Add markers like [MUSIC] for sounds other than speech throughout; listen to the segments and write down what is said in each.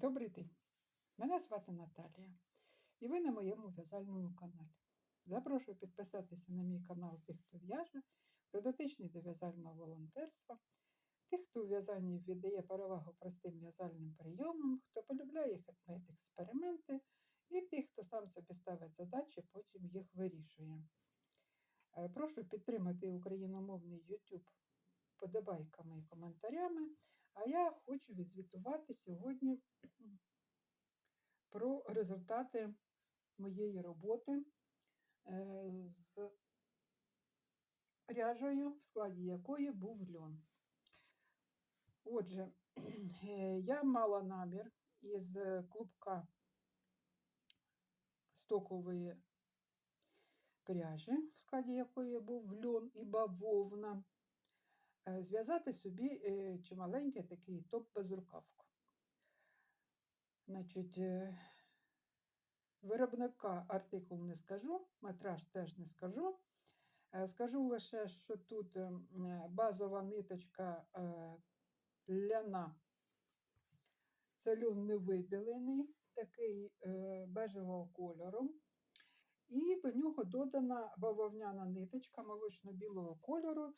Добрий день! Мене звати Наталія, і ви на моєму в'язальному каналі. Запрошую підписатися на мій канал тих, хто в'яже, хто дотичний до в'язального волонтерства, тих, хто у в'язанні віддає перевагу простим в'язальним прийомам, хто полюбляє хендмейд експерименти, і тих, хто сам собі ставить задачі, потім їх вирішує. Е, Прошу підтримати україномовний YouTube подобайками і коментарями. А я хочу відзвітувати сьогодні про результати моєї роботи е, з пряжею, в складі якої був льон. Отже, [CLEARS THROAT] е, я мала намір із клубка стокової пряжі, в складі якої був льон і бавовна, е, зв'язати собі е, чималенький такий топ-безрукавку. Значить, е, виробника артикул не скажу, метраж теж не скажу. Е, Скажу лише, що тут е, м, е, базова ниточка е, ляна. Це льон невибілений, такий е, бежевого кольору. І до нього додана бавовняна ниточка молочно-білого кольору е,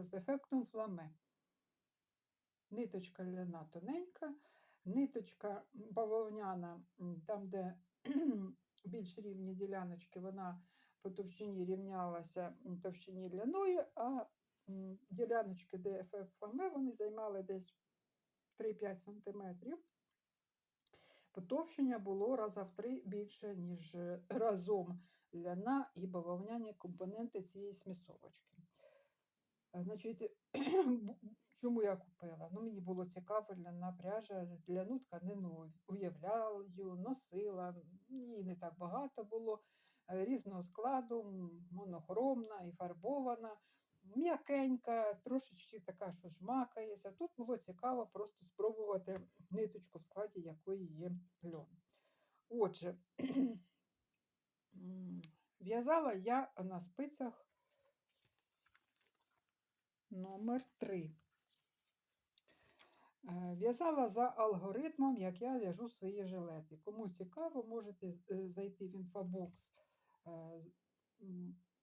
з ефектом фламе. Ниточка ляна тоненька, ниточка бавовняна, там, де [CLEARS THROAT] більш рівні діляночки, вона по товщині рівнялася товщині ляною, а діляночки, де ефект фламе, вони займали десь 3-5 см. Потовщення було раза в три більше, ніж е, разом ляна і бавовняні компоненти цієї смісовочки. Е, Значить, [CLEARS THROAT] чому я купила? Ну, мені було цікаво ляна пряжа, ляну тканину уявляю, носила, її не так багато було, е, різного складу, монохромна і фарбована, м'якенька, трошечки така, що жмакається. Тут було цікаво просто спробувати ниточку, в складі якої є льон. Отже, [CLEARS THROAT] в'язала я на спицях номер 3. В'язала за алгоритмом, як я в'яжу свої жилети. Кому цікаво, можете е, зайти в інфобокс. е,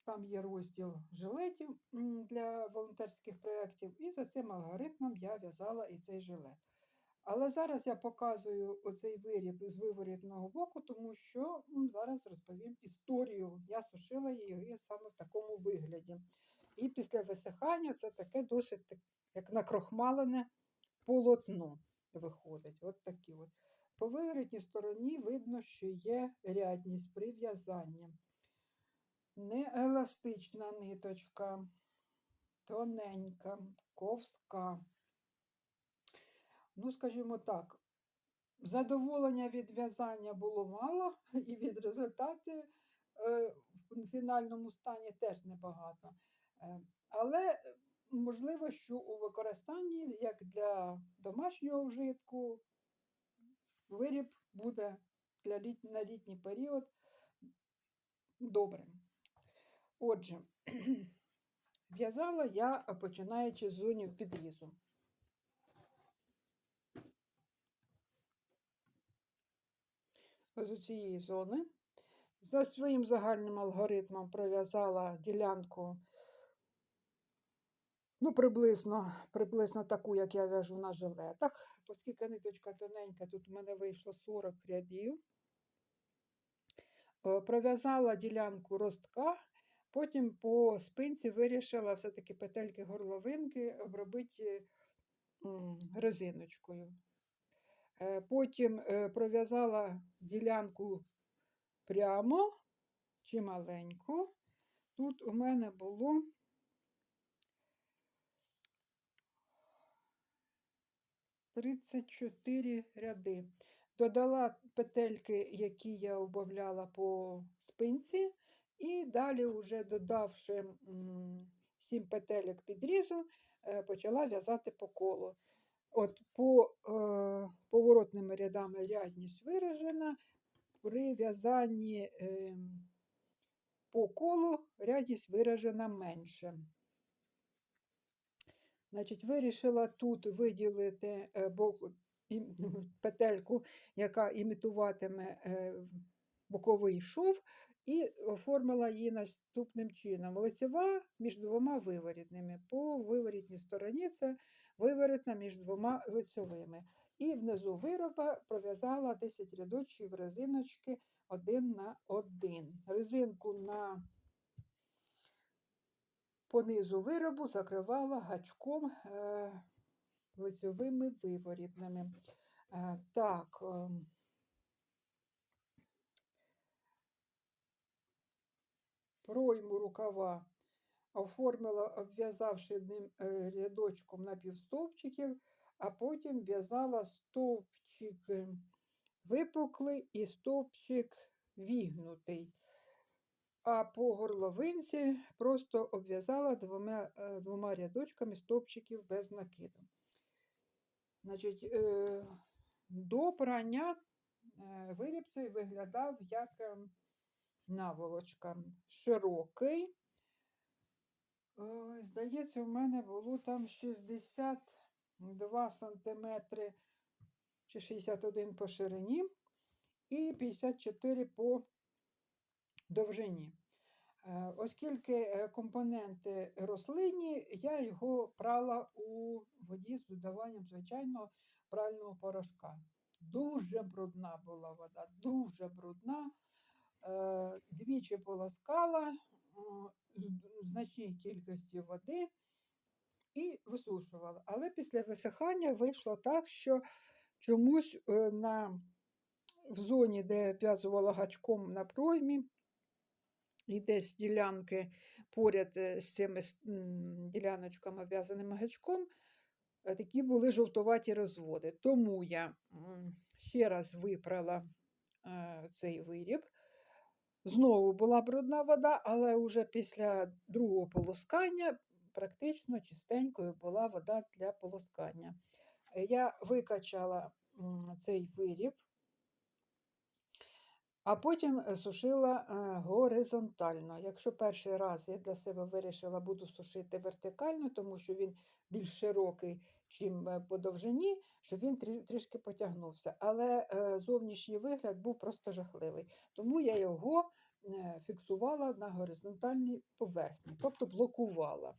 Там є розділ жилетів для волонтерських проєктів, і за цим алгоритмом я в'язала і цей жилет. Але зараз я показую оцей виріб з виворітного боку, тому що зараз розповім історію. Я сушила її саме в такому вигляді. І після висихання це таке досить як накрохмалене полотно виходить. От такі от. По виворітній стороні видно, що є рядність при в'язанні. Нееластична ниточка, тоненька, ковська. Ну, скажімо так, задоволення від в'язання було мало, і від результату е, в фінальному стані теж небагато. Е, але е, можливо, що у використанні, як для домашнього вжитку, виріб буде для літ... на літній період добрим. Отже, [CLEARS THROAT] в'язала я починаючи з зонів підрізу. з цієї зони. За своїм загальним алгоритмом пров'язала ділянку, ну, приблизно, приблизно таку, як я в'яжу на жилетах. Оскільки ниточка тоненька, тут у мене вийшло 40 рядів. Е, Пров'язала ділянку ростка, потім по спинці вирішила все-таки петельки горловинки обробити резиночкою. Е, Потім е, пров'язала ділянку прямо чи маленьку. Тут у мене було тридцять чотири ряди. Додала петельки, які я убавляла по спинці, і далі, вже додавши м, сім петелек підрізу, е, почала в'язати по колу. От по е, поворотними рядами рядність виражена, при в'язанні е, по колу рядність виражена менше. Значить, вирішила тут виділити, е, [LAUGHS] петельку, яка імітуватиме е, боковий шов, і оформила її наступним чином. Лицева між двома виворітними. По виворітній стороні це виворітна між двома лицевими. І внизу вироба пров'язала 10 рядочків резиночки один на один. Резинку на по низу виробу закривала гачком е, лицьовими виворітними. Е, так, ем, пройму рукава оформила, обв'язавши одним е, рядочком напівстовпчиків, а потім в'язала стовпчик випуклий і стовпчик вігнутий. А по горловинці просто обв'язала двома, е, двома рядочками стовпчиків без накиду. Значить, е, до прання е, виріб цей виглядав як наволочка. Широкий. Здається, в мене було там 62 сантиметри чи 61 по ширині і 54 по довжині. Е, Оскільки е, компоненти рослинні, я його прала у воді з додаванням звичайного прального порошка. Дуже брудна була вода, дуже брудна. Е, Двічі полоскала в значній кількості води і висушувала. Але після висихання вийшло так, що чомусь на, в зоні, де я в'язувала гачком на проймі, і десь ділянки поряд е, з цими діляночками в'язаними гачком, е, такі були жовтуваті розводи. Тому я ще раз випрала е, цей виріб. Знову була брудна вода, але вже після другого полоскання практично чистенькою була вода для полоскання. Я викачала цей виріб, а потім е, сушила е, горизонтально. Якщо перший раз я для себе вирішила, буду сушити вертикально, тому що він більш широкий, чим е, по довжині, щоб він трішки потягнувся. Але зовнішній вигляд був просто жахливий. Тому я його фіксувала на горизонтальній поверхні, тобто блокувала.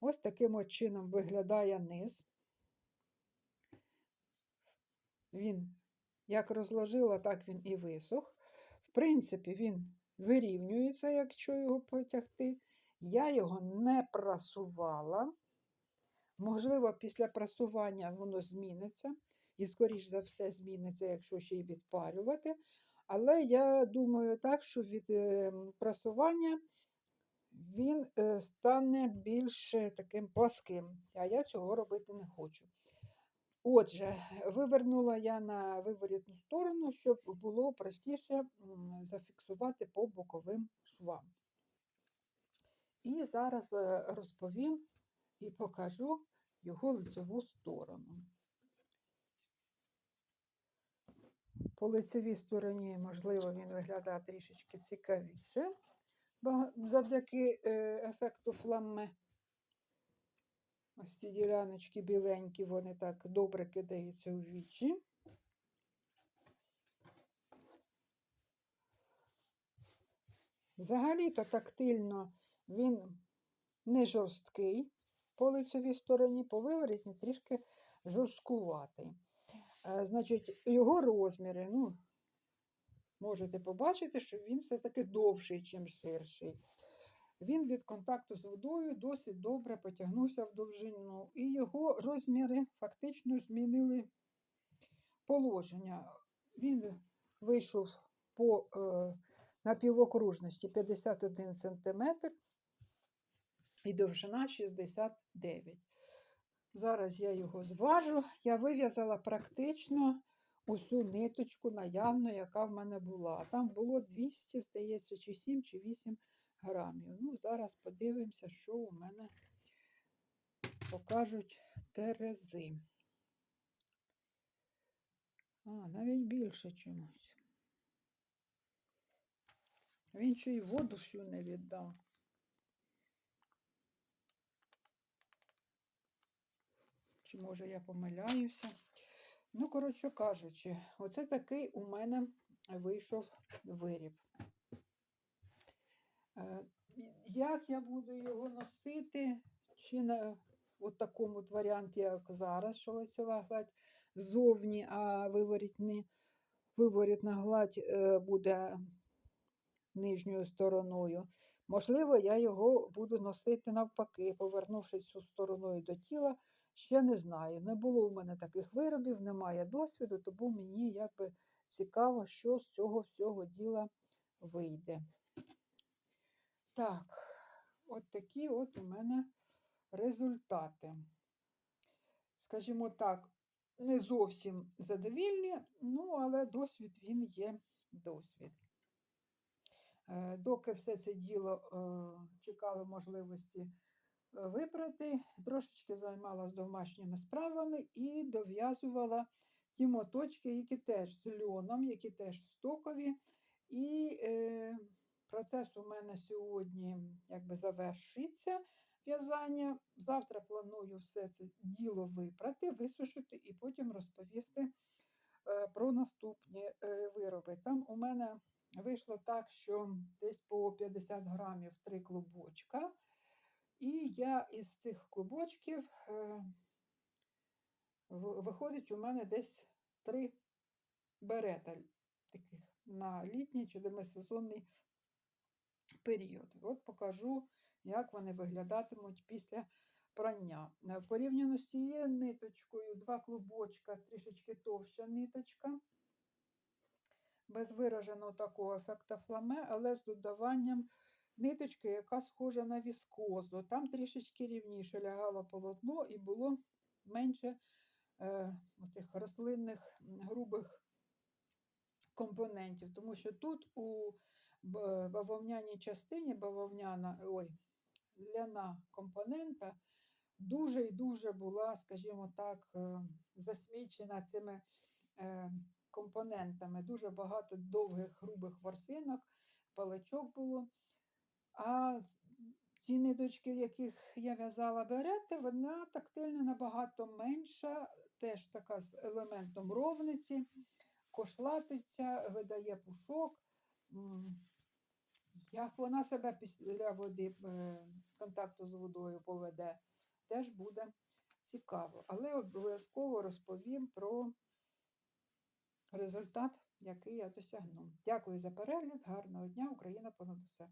Ось таким чином виглядає низ. Він як розложила, так він і висох. В принципі, він вирівнюється, якщо його потягти. Я його не прасувала. Можливо, після прасування воно зміниться. І, скоріш за все, зміниться, якщо ще й відпарювати. Але я думаю так, що від е, прасування він е, стане більш е, таким пласким. А я цього робити не хочу. Отже, вивернула я на виворітну сторону, щоб було простіше зафіксувати по боковим швам. І зараз е, розповім і покажу його лицеву сторону. По лицевій стороні, можливо, він виглядає трішечки цікавіше завдяки е, ефекту фламе. Ось ці діляночки біленькі, вони так добре кидаються у вічі. Взагалі-то тактильно він не жорсткий по лицевій стороні, по виворітні трішки жорсткуватий. Е, Значить, його розміри, ну, можете побачити, що він все-таки довший, чим ширший. Він від контакту з водою досить добре потягнувся в довжину, і його розміри фактично змінили положення. Він вийшов по е, напівокружності 51 см і довжина 69 Зараз я його зважу. Я вив'язала практично усю ниточку наявну, яка в мене була. Там було 200, здається, чи 7 чи 8 грамів. Ну, зараз подивимося, що у мене покажуть терези. А, навіть більше чомусь. Він ще й воду всю не віддав. Чи може я помиляюся? Ну, коротше кажучи, оце такий у мене вийшов виріб. Е, Як я буду його носити, чи на от такому от варіанті, як зараз, що лицьова гладь ззовні, а виворітна гладь е, буде нижньою стороною. Можливо, я його буду носити навпаки, повернувшись цю стороною до тіла. Ще не знаю. Не було у мене таких виробів, немає досвіду, тому мені якби цікаво, що з цього всього діла вийде. Так, от такі от у мене результати. Скажімо так, не зовсім задовільні, ну, але досвід він є досвід. Е, Доки все це діло е, чекало можливості е, випрати, трошечки займалася домашніми справами і дов'язувала ті моточки, які теж з льоном, які теж стокові. І процес у мене сьогодні якби завершиться в'язання. Завтра планую все це діло випрати, висушити і потім розповісти е, про наступні е, вироби. Там у мене вийшло так, що десь по 50 грамів три клубочка. І я із цих клубочків е, виходить у мене десь три берета таких на літній чи демисезонний період. От покажу, як вони виглядатимуть після прання. Е, Порівняно з цією ниточкою, два клубочка, трішечки товща ниточка. Без вираженого такого ефекта фламе, але з додаванням ниточки, яка схожа на віскозу. Там трішечки рівніше лягало полотно і було менше е, тих рослинних грубих компонентів. Тому що тут у бавовняній частині бавовняна, ой, ляна компонента дуже і дуже була, скажімо так, е, засмічена цими е, компонентами. Дуже багато довгих грубих ворсинок, паличок було. А ці ниточки, яких я в'язала берети, вона тактильно набагато менша, теж така з елементом ровниці, кошлатиця, видає пушок. Як вона себе після води, е, контакту з водою поведе, теж буде цікаво. Але обов'язково розповім про результат, який я досягну. Дякую за перегляд. Гарного дня, Україна понад усе.